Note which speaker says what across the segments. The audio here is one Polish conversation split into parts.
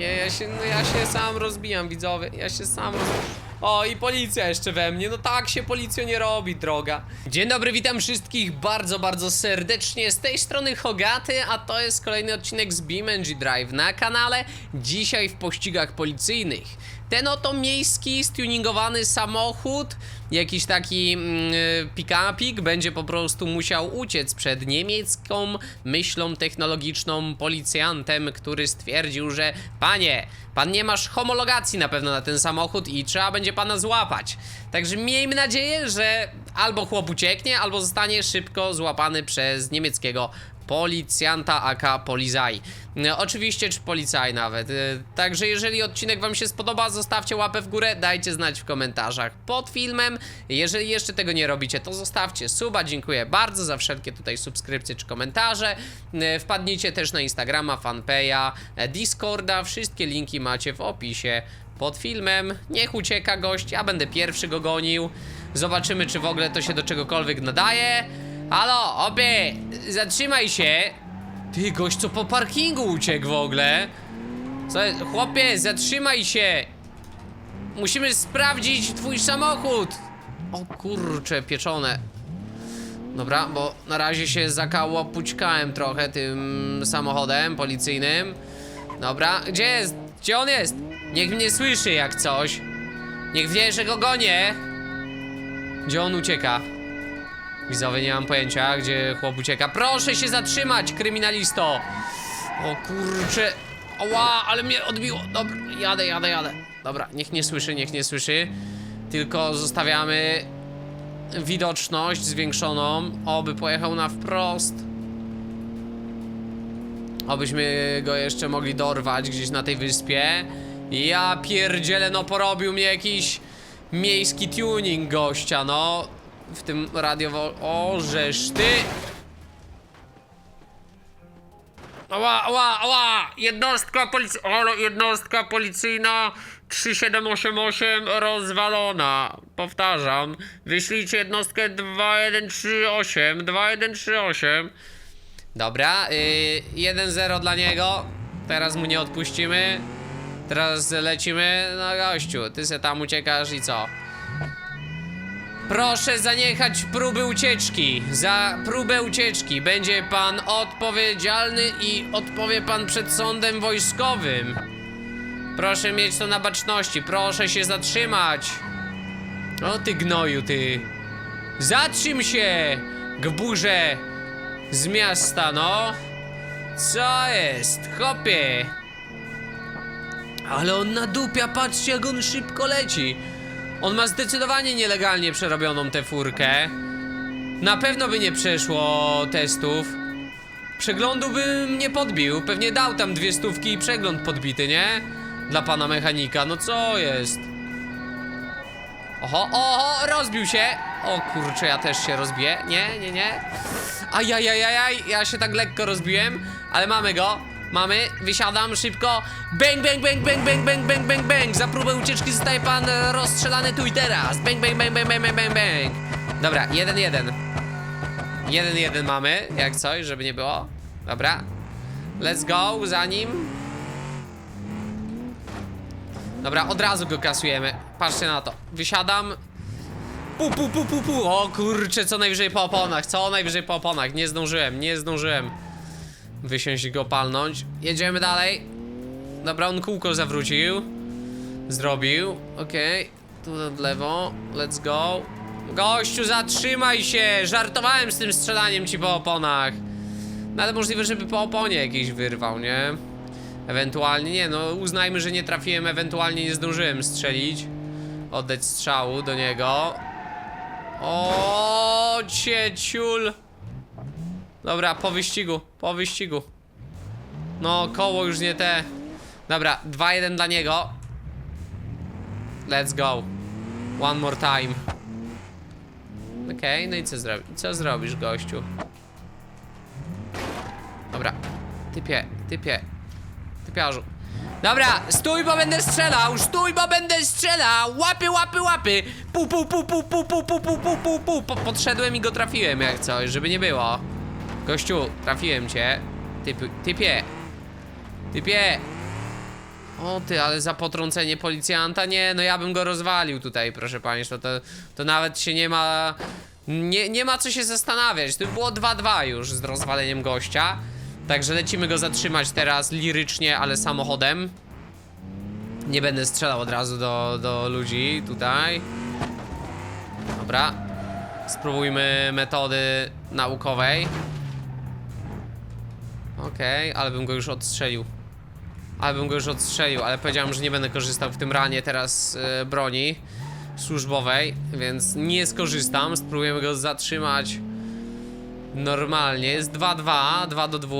Speaker 1: Nie, ja się, no ja się sam rozbijam, widzowie. Ja się sam rozbijam. O, i policja jeszcze we mnie. No tak się policją nie robi, droga. Dzień dobry, witam wszystkich bardzo, bardzo serdecznie. Z tej strony Hogaty, a to jest kolejny odcinek z BeamNG Drive na kanale. Dzisiaj w pościgach policyjnych. Ten oto miejski, stuningowany samochód, jakiś taki mm, pick-upik, będzie po prostu musiał uciec przed niemiecką myślą technologiczną policjantem, który stwierdził, że panie, pan nie masz homologacji na pewno na ten samochód i trzeba będzie pana złapać. Także miejmy nadzieję, że albo chłop ucieknie, albo zostanie szybko złapany przez niemieckiego policjanta AK Polizei. No, Oczywiście, czy policaj nawet. Y, Także jeżeli odcinek wam się spodoba, zostawcie łapę w górę, dajcie znać w komentarzach pod filmem. Jeżeli jeszcze tego nie robicie, to zostawcie suba, dziękuję bardzo za wszelkie tutaj subskrypcje czy komentarze. Y, Wpadnijcie też na Instagrama, fanpage'a, e, Discorda, wszystkie linki macie w opisie pod filmem. Niech ucieka gość, ja będę pierwszy go gonił. Zobaczymy, czy w ogóle to się do czegokolwiek nadaje. Halo, obie, zatrzymaj się. Ty, gość co po parkingu uciekł w ogóle. Co, chłopie, zatrzymaj się. Musimy sprawdzić twój samochód. O kurcze, pieczone. Dobra, bo na razie się zakałopućkałem trochę tym samochodem policyjnym. Dobra, gdzie jest? Gdzie on jest? Niech mnie słyszy jak coś. Niech wie, że go gonię. Gdzie on ucieka? Widzowie, nie mam pojęcia, gdzie chłop ucieka. Proszę się zatrzymać, kryminalisto! O kurcze. Ła, ale mnie odbiło. Dobra, jadę, jadę, jadę. Dobra, niech nie słyszy, niech nie słyszy. Tylko zostawiamy widoczność zwiększoną. Oby pojechał na wprost. Obyśmy go jeszcze mogli dorwać gdzieś na tej wyspie. Ja pierdzielę, no porobił mnie jakiś miejski tuning gościa, no. W tym radiowo... O, żeż ty! Ała, ała, ała! Jednostka policyjna... Ale jednostka policyjna 3788 rozwalona. Powtarzam. Wyślijcie jednostkę 2138. 2138. Dobra, yy, 1-0 dla niego. Teraz mu nie odpuścimy. Teraz lecimy. No gościu, ty se tam uciekasz i co? Proszę zaniechać próby ucieczki. Za próbę ucieczki będzie pan odpowiedzialny i odpowie pan przed sądem wojskowym. Proszę mieć to na baczności. Proszę się zatrzymać. O ty gnoju, ty. Zatrzym się, gburze z miasta, no. Co jest, chopie? Ale on nadupia, patrzcie jak on szybko leci. On ma zdecydowanie nielegalnie przerobioną tę furkę. Na pewno by nie przeszło testów. Przeglądu bym nie podbił. Pewnie dał tam dwie stówki i przegląd podbity, nie? Dla pana mechanika. No co jest? Oho, oho, rozbił się. O kurczę, ja też się rozbiję. Nie, nie, nie. Ajajajajaj, ja się tak lekko rozbiłem, ale mamy go. Mamy, wysiadam szybko. Bang, bang, bang, bang, bang, bang, bang, bang, bang. Za próbę ucieczki zostaje pan e, rozstrzelany tu i teraz. Bang, bang, bang, bang, bang, bang, bang, bang. Dobra, jeden, jeden. Jeden, jeden mamy, jak coś, żeby nie było. Dobra. Let's go, za nim. Dobra, od razu go kasujemy. Patrzcie na to. Wysiadam. Pu, pu, pu, pu, pu. O kurczę, co najwyżej po oponach. Co najwyżej po oponach. Nie zdążyłem, nie zdążyłem. Wysiąść i go palnąć. Jedziemy dalej. Dobra, on kółko zawrócił. Zrobił. Okej. Tu na lewo. Let's go. Gościu, zatrzymaj się! Żartowałem z tym strzelaniem ci po oponach. No ale możliwe, żeby po oponie jakiś wyrwał, nie? Ewentualnie, nie no, uznajmy, że nie trafiłem, ewentualnie nie zdążyłem strzelić. Oddać strzału do niego. O, cieciul. Dobra, po wyścigu, po wyścigu. No, koło już nie te. Dobra, 2-1 dla niego. Let's go. One more time. Okej, no i co? Co zrobisz, gościu? Dobra. Typie, typie. Typiarzu. Dobra, stój, bo będę strzelał! Stój, bo będę strzelał! Łapy, łapy, łapy! Pu, pu, pu, pu, pu, pu, pu, pu, pu, pu, pu. Po, podszedłem i go trafiłem jak coś, żeby nie było. Gościu, trafiłem cię. Typ, typie. Typie. O ty, ale za potrącenie policjanta? Nie, no ja bym go rozwalił tutaj, proszę państwa. To, to nawet się nie ma. Nie, nie ma co się zastanawiać. To było 2-2 już z rozwaleniem gościa. Także lecimy go zatrzymać teraz lirycznie, ale samochodem. Nie będę strzelał od razu do, do ludzi tutaj. Dobra. Spróbujmy metody naukowej. Okej, ale bym go już odstrzelił. Ale bym go już odstrzelił, ale powiedziałem, że nie będę korzystał w tym ranie teraz e, broni służbowej, więc nie skorzystam. Spróbujemy go zatrzymać normalnie. Jest 2-2, 2 do 2.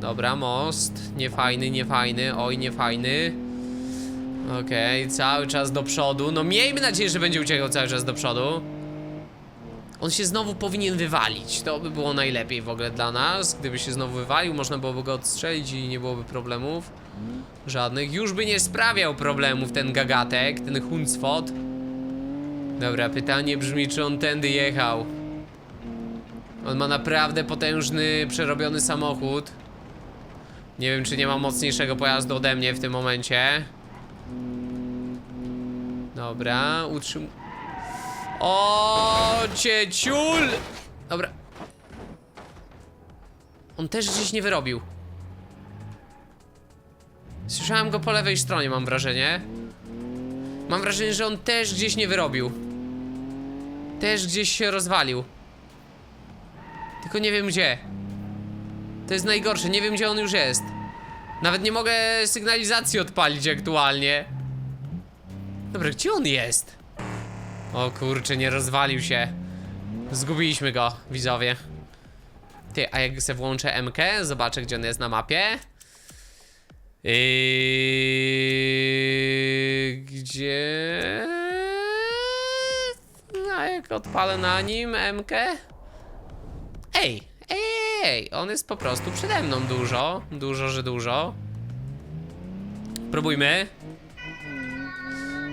Speaker 1: Dobra, most. Niefajny, niefajny. Oj, niefajny. Okej, cały czas do przodu. No miejmy nadzieję, że będzie uciekał cały czas do przodu. On się znowu powinien wywalić. To by było najlepiej w ogóle dla nas. Gdyby się znowu wywalił, można byłoby go odstrzelić i nie byłoby problemów. Żadnych. Już by nie sprawiał problemów ten gagatek, ten huncwot. Dobra, pytanie brzmi, czy on tędy jechał. On ma naprawdę potężny, przerobiony samochód. Nie wiem, czy nie ma mocniejszego pojazdu ode mnie w tym momencie. Dobra, utrzym... O, cieciul! Dobra. On też gdzieś nie wyrobił. Słyszałem go po lewej stronie, mam wrażenie. Mam wrażenie, że on też gdzieś nie wyrobił. Też gdzieś się rozwalił. Tylko nie wiem gdzie. To jest najgorsze, nie wiem gdzie on już jest. Nawet nie mogę sygnalizacji odpalić aktualnie. Dobra, gdzie on jest? O kurczę, nie rozwalił się. Zgubiliśmy go, widzowie. Ty, a jak se włączę MK, zobaczę gdzie on jest na mapie. Yy, gdzie? A jak odpalę na nim MK? Ej, ej, ej, on jest po prostu przede mną dużo, dużo, że dużo. Próbujmy.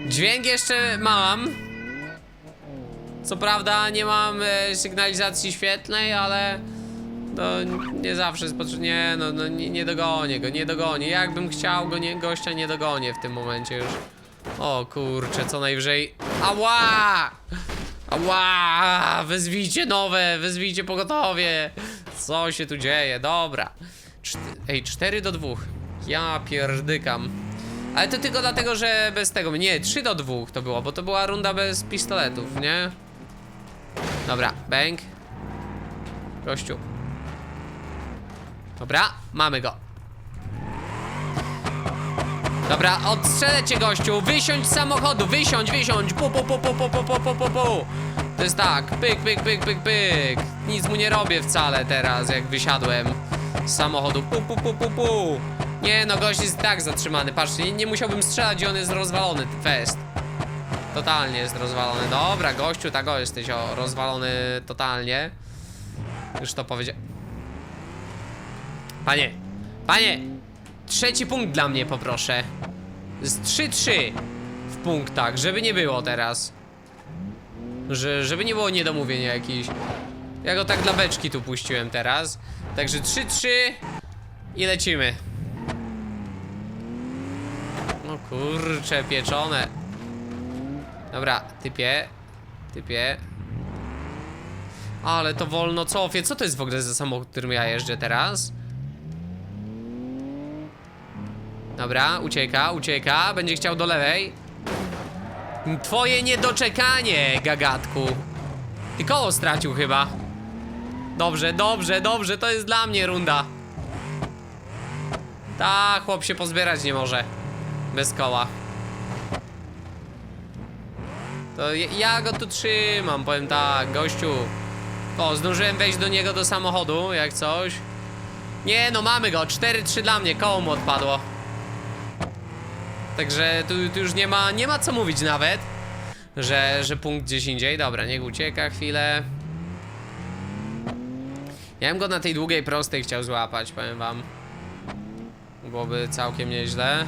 Speaker 1: Dźwięk jeszcze mam. Co prawda nie mam e, sygnalizacji świetlnej, ale no nie zawsze jest. Nie, no, no nie, nie dogonię go, nie dogonię. Jakbym chciał go, nie, gościa nie dogonię w tym momencie już. O kurczę, co najwyżej. Ała! Ała! Wezwijcie nowe, wezwijcie pogotowie. Co się tu dzieje? Dobra. Ej, 4 do 2. Ja pierdykam. Ale to tylko dlatego, że bez tego. Nie, 3 do 2 to było, bo to była runda bez pistoletów, nie? Dobra, bang. Gościu. Dobra, mamy go. Dobra, odstrzelę cię gościu, wysiądź z samochodu, wysiądź, wysiądź, pu, pu, pu, pu, pu, pu, pu, pu, pu, pu. To jest tak, pyk, pyk, pyk, pyk, pyk. Nic mu nie robię wcale teraz, jak wysiadłem z samochodu, pu, pu, pu, pu, pu. Nie no, gość jest tak zatrzymany, patrzcie, nie, nie musiałbym strzelać i on jest rozwalony, fest. Totalnie jest rozwalony. Dobra, gościu, tak o, jesteś o, rozwalony totalnie. Już to powiedział. Panie, panie, trzeci punkt dla mnie poproszę. Z 3-3 w punktach, żeby nie było teraz. Że, żeby nie było niedomówień jakichś. Ja go tak dla beczki tu puściłem teraz. Także 3-3 i lecimy. No kurcze, pieczone. Dobra, typie. Typie. Ale to wolno cofie. Co to jest w ogóle za samochód, którym ja jeżdżę teraz? Dobra, ucieka, ucieka. Będzie chciał do lewej. Twoje niedoczekanie, gagatku. Ty koło stracił chyba. Dobrze, dobrze, dobrze. To jest dla mnie runda. Ta, chłop się pozbierać nie może. Bez koła. To ja, go tu trzymam, powiem tak, gościu. O, zdążyłem wejść do niego do samochodu, jak coś. Nie, no mamy go, 4-3 dla mnie, koło mu odpadło. Także tu, tu już nie ma, nie ma co mówić nawet, że, że punkt gdzieś indziej. Dobra, niech ucieka chwilę. Ja bym go na tej długiej prostej chciał złapać, powiem wam. Byłoby całkiem nieźle.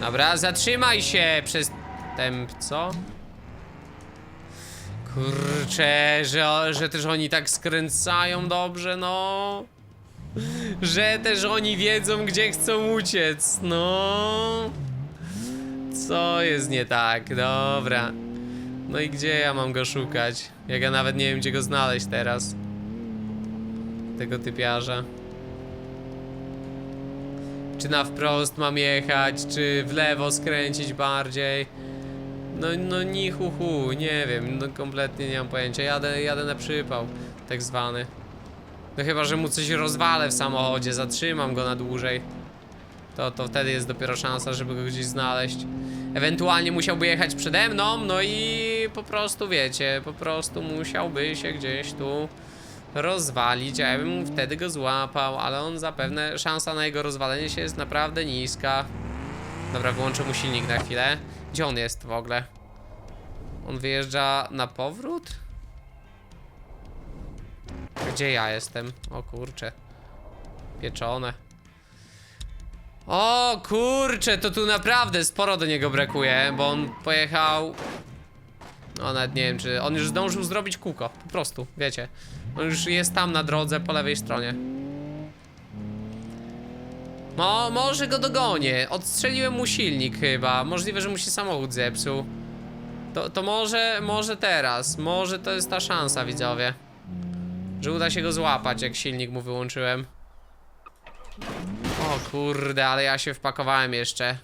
Speaker 1: Dobra, zatrzymaj się przez temp, co? Kurczę, że, że też oni tak skręcają dobrze, no. że też oni wiedzą, gdzie chcą uciec. No. Co jest nie tak? Dobra. No i gdzie ja mam go szukać? Jak ja nawet nie wiem, gdzie go znaleźć teraz. Tego typiarza. Czy na wprost mam jechać, czy w lewo skręcić bardziej? No, no ni hu, hu nie wiem, no kompletnie nie mam pojęcia. Jadę, jadę na przypał, tak zwany. No chyba, że mu coś rozwalę w samochodzie, zatrzymam go na dłużej. To, to wtedy jest dopiero szansa, żeby go gdzieś znaleźć. Ewentualnie musiałby jechać przede mną, no i po prostu wiecie, po prostu musiałby się gdzieś tu rozwalić, a ja bym wtedy go złapał, ale on zapewne, szansa na jego rozwalenie się jest naprawdę niska. Dobra, wyłączę mu silnik na chwilę. Gdzie on jest w ogóle? On wyjeżdża na powrót? Gdzie ja jestem? O kurcze. Pieczone. O kurcze, to tu naprawdę sporo do niego brakuje, bo on pojechał... No nawet nie wiem, czy on już zdążył zrobić kółko, po prostu, wiecie. On już jest tam na drodze po lewej stronie. No, może go dogonię. Odstrzeliłem mu silnik chyba. Możliwe, że mu się samochód zepsuł. To, to może, może teraz. Może to jest ta szansa, widzowie. Że uda się go złapać, jak silnik mu wyłączyłem. O kurde, ale ja się wpakowałem jeszcze.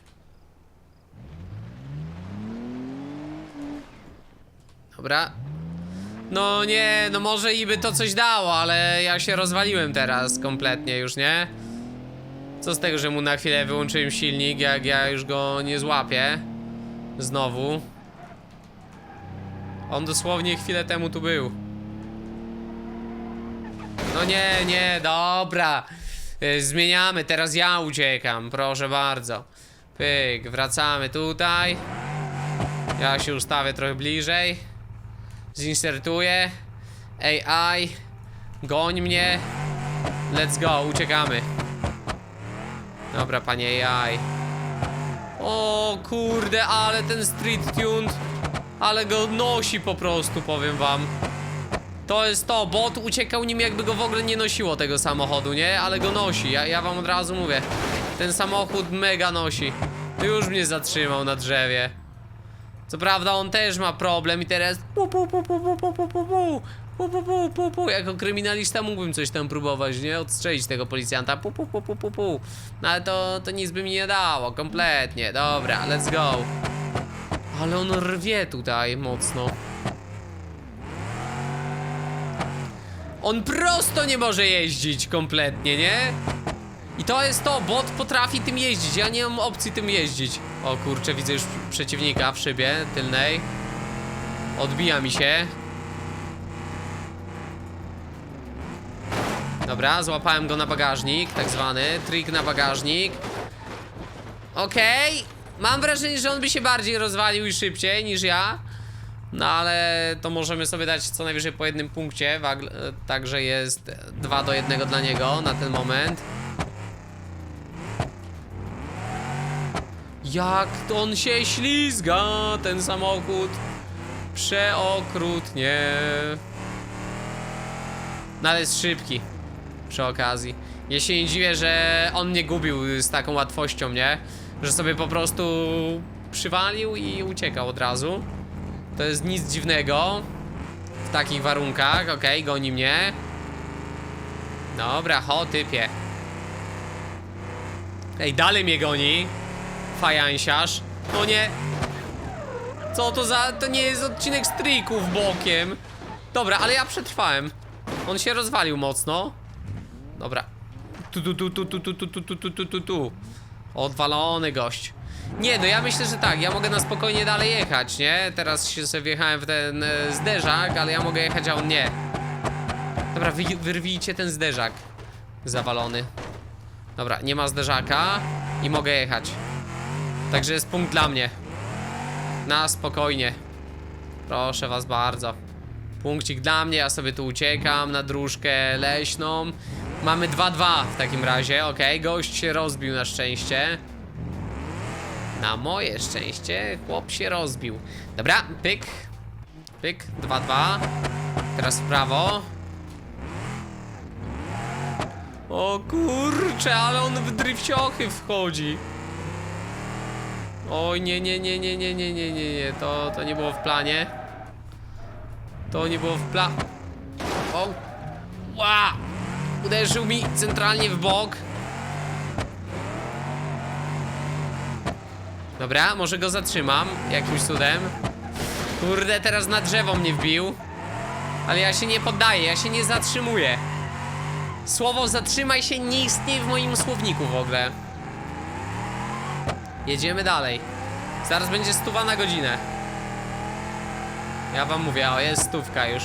Speaker 1: Dobra. No nie, no może i by to coś dało, ale ja się rozwaliłem teraz kompletnie już, nie? Co z tego, że mu na chwilę wyłączyłem silnik, jak ja już go nie złapię? Znowu. On dosłownie chwilę temu tu był. No nie, nie, dobra. Y, Zmieniamy, teraz ja uciekam, proszę bardzo. Pyk, wracamy tutaj. Ja się ustawię trochę bliżej. Zinsertuję. AI. Goń mnie. Let's go, uciekamy. Dobra, panie AI. O kurde, ale ten street tuned. Ale go nosi po prostu, powiem wam. To jest to, bot uciekał nim jakby go w ogóle nie nosiło tego samochodu, nie? Ale go nosi, ja, ja wam od razu mówię. Ten samochód mega nosi. Już mnie zatrzymał na drzewie. Co prawda on też ma problem i teraz pu pu pu pu pu pu pu pu pu pu pu pu pu pu. Jako kryminalista mógłbym coś tam próbować, nie? Odstrzelić tego policjanta. Pu pu pu pu pu pu. No ale to, to nic by mi nie dało, kompletnie. Dobra, let's go. Ale on rwie tutaj mocno. On prosto nie może jeździć kompletnie, nie? I to jest to, bot potrafi tym jeździć, ja nie mam opcji tym jeździć. O kurczę, widzę już przeciwnika w szybie tylnej. Odbija mi się Dobra, złapałem go na bagażnik, tak zwany, trik na bagażnik Okej, mam wrażenie, że on by się bardziej rozwalił i szybciej niż ja no ale to możemy sobie dać co najwyżej po jednym punkcie, wag- także jest 2 do 1 dla niego na ten moment. Jak on się ślizga, ten samochód. Przeokrutnie. No ale jest szybki. Przy okazji. Ja się nie dziwię, że on nie gubił z taką łatwością, nie? Że sobie po prostu przywalił i uciekał od razu. To jest nic dziwnego. W takich warunkach, okej, goni mnie. Dobra, ho, typie. Ej, dalej mnie goni. Fajansiarz. No nie. Co to za... To nie jest odcinek z bokiem. Dobra, ale ja przetrwałem. On się rozwalił mocno. Dobra. Tu, tu, tu, tu, tu, tu, tu, tu, tu, tu, tu, tu. Odwalony gość. Nie, no ja myślę, że tak, ja mogę na spokojnie dalej jechać, nie? Teraz się sobie wjechałem w ten e, zderzak, ale ja mogę jechać, a on nie. Dobra, wy, wyrwijcie ten zderzak. Zawalony. Dobra, nie ma zderzaka i mogę jechać. Także jest punkt dla mnie. Na spokojnie. Proszę was bardzo. Punkcik dla mnie, ja sobie tu uciekam na dróżkę leśną. Mamy 2-2 w takim razie, okej, gość się rozbił na szczęście. Na moje szczęście chłop się rozbił. Dobra, pyk. Pyk, 2-2. Teraz w prawo. O kurcze, ale on w drifciochy wchodzi. Oj, nie, nie, nie, nie, nie, nie, nie, nie, nie, to, to nie było w planie. To nie było w pla... O! Ła! Uderzył mi centralnie w bok. Dobra, może go zatrzymam jakimś cudem. Kurde, teraz na drzewo mnie wbił. Ale ja się nie poddaję, ja się nie zatrzymuję. Słowo zatrzymaj się nie istnieje w moim słowniku w ogóle. Jedziemy dalej. Zaraz będzie stuwa na godzinę. Ja wam mówię, o jest stówka już.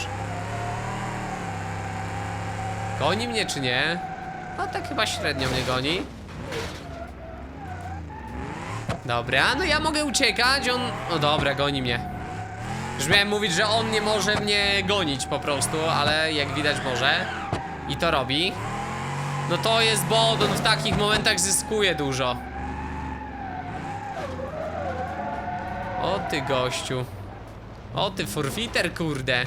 Speaker 1: Goni mnie czy nie? No tak chyba średnio mnie goni. Dobra, no ja mogę uciekać, on... O dobra, goni mnie. Już miałem mówić, że on nie może mnie gonić po prostu, ale jak widać może. I to robi. No to jest bot, on w takich momentach zyskuje dużo. O ty gościu. O ty forfiter, kurde.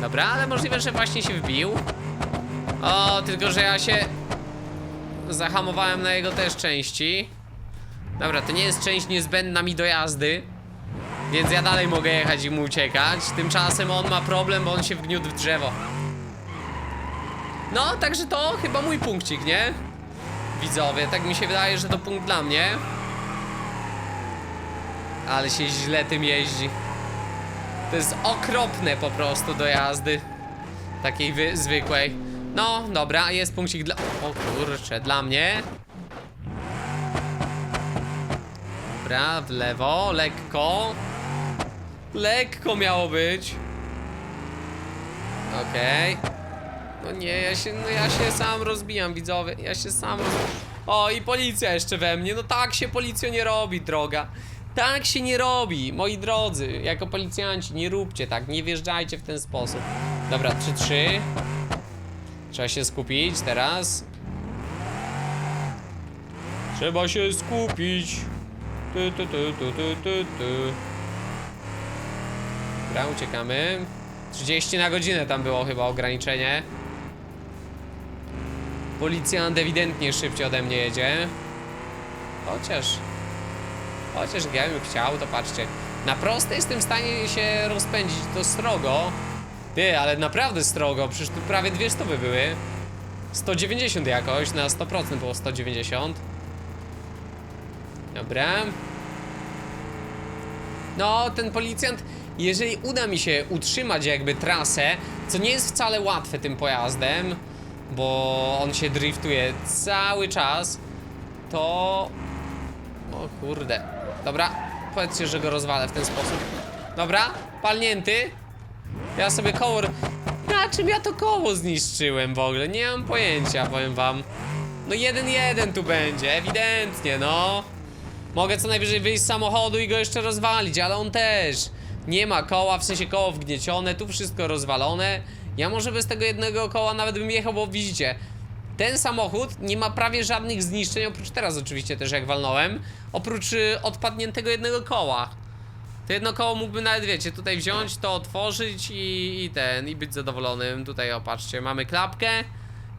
Speaker 1: Dobra, ale możliwe, że właśnie się wbił. O, tylko że ja się zahamowałem na jego też części. Dobra, to nie jest część niezbędna mi do jazdy. Więc ja dalej mogę jechać i mu uciekać. Tymczasem on ma problem, bo on się wgniótł w drzewo. No, także to chyba mój punkcik, nie? Widzowie, tak mi się wydaje, że to punkt dla mnie. Ale się źle tym jeździ. To jest okropne po prostu do jazdy. Takiej wy- zwykłej. No, dobra, jest punkcik dla... O kurczę, dla mnie. Dobra, w lewo, lekko. Lekko miało być. Okej. No nie, ja się, no ja się sam rozbijam, widzowie. Ja się sam rozbijam. O, i policja jeszcze we mnie. No tak się policją nie robi, droga. Tak się nie robi, moi drodzy. Jako policjanci, nie róbcie tak, nie wjeżdżajcie w ten sposób. Dobra, 3-3. Trzeba się skupić teraz. Trzeba się skupić. Tu, tu, tu, tu, tu, tu, tu. Dobra, uciekamy. 30 na godzinę tam było chyba ograniczenie. Policjant ewidentnie szybciej ode mnie jedzie. Chociaż... Chociaż ja bym chciał, to patrzcie. Na proste jestem w stanie się rozpędzić to strogo. Ty, ale naprawdę strogo, przecież tu prawie dwie stówy były. 190 jakoś, na 100% było 190. Dobra. No, ten policjant, jeżeli uda mi się utrzymać jakby trasę, co nie jest wcale łatwe tym pojazdem, bo on się driftuje cały czas, to... O kurde. Dobra, powiedzcie, że go rozwalę w ten sposób. Dobra, palnięty. Ja sobie koło... Na czym ja to koło zniszczyłem w ogóle? Nie mam pojęcia, powiem wam. No jeden jeden tu będzie, ewidentnie, no. Mogę co najwyżej wyjść z samochodu i go jeszcze rozwalić, ale on też. Nie ma koła, w sensie koło wgniecione, tu wszystko rozwalone. Ja może bez tego jednego koła nawet bym jechał, bo widzicie, ten samochód nie ma prawie żadnych zniszczeń, oprócz teraz oczywiście też jak walnąłem, oprócz y, odpadniętego jednego koła. To jedno koło mógłby nawet, wiecie, tutaj wziąć, to otworzyć i, i ten, i być zadowolonym. Tutaj opatrzcie, mamy klapkę,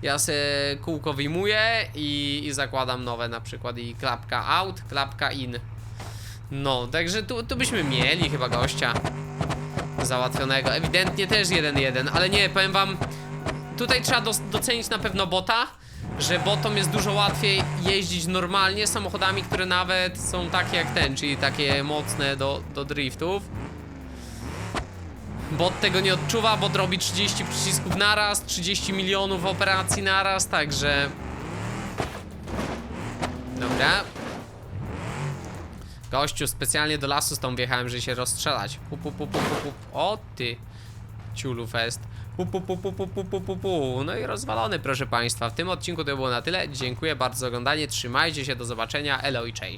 Speaker 1: ja se kółko wyjmuję i, i zakładam nowe na przykład i klapka out, klapka in. No, także tu, tu byśmy mieli chyba gościa załatwionego. Ewidentnie też 1-1, ale nie, powiem wam, tutaj trzeba docenić na pewno bota, że botom jest dużo łatwiej jeździć normalnie samochodami, które nawet są takie jak ten, czyli takie mocne do, do driftów. Bot tego nie odczuwa, bot robi 30 przycisków naraz, 30 milionów operacji naraz, także... Dobra. Gościu, specjalnie do lasu z tą wjechałem, żeby się rozstrzelać. Pu, pu, pu, pu, pu. O ty, ciulu fest. Pu, pu, pu, pu, pu, pu, pu, pu. No i rozwalony, proszę państwa. W tym odcinku to było na tyle. Dziękuję bardzo za oglądanie. Trzymajcie się, do zobaczenia. Elo i cześć.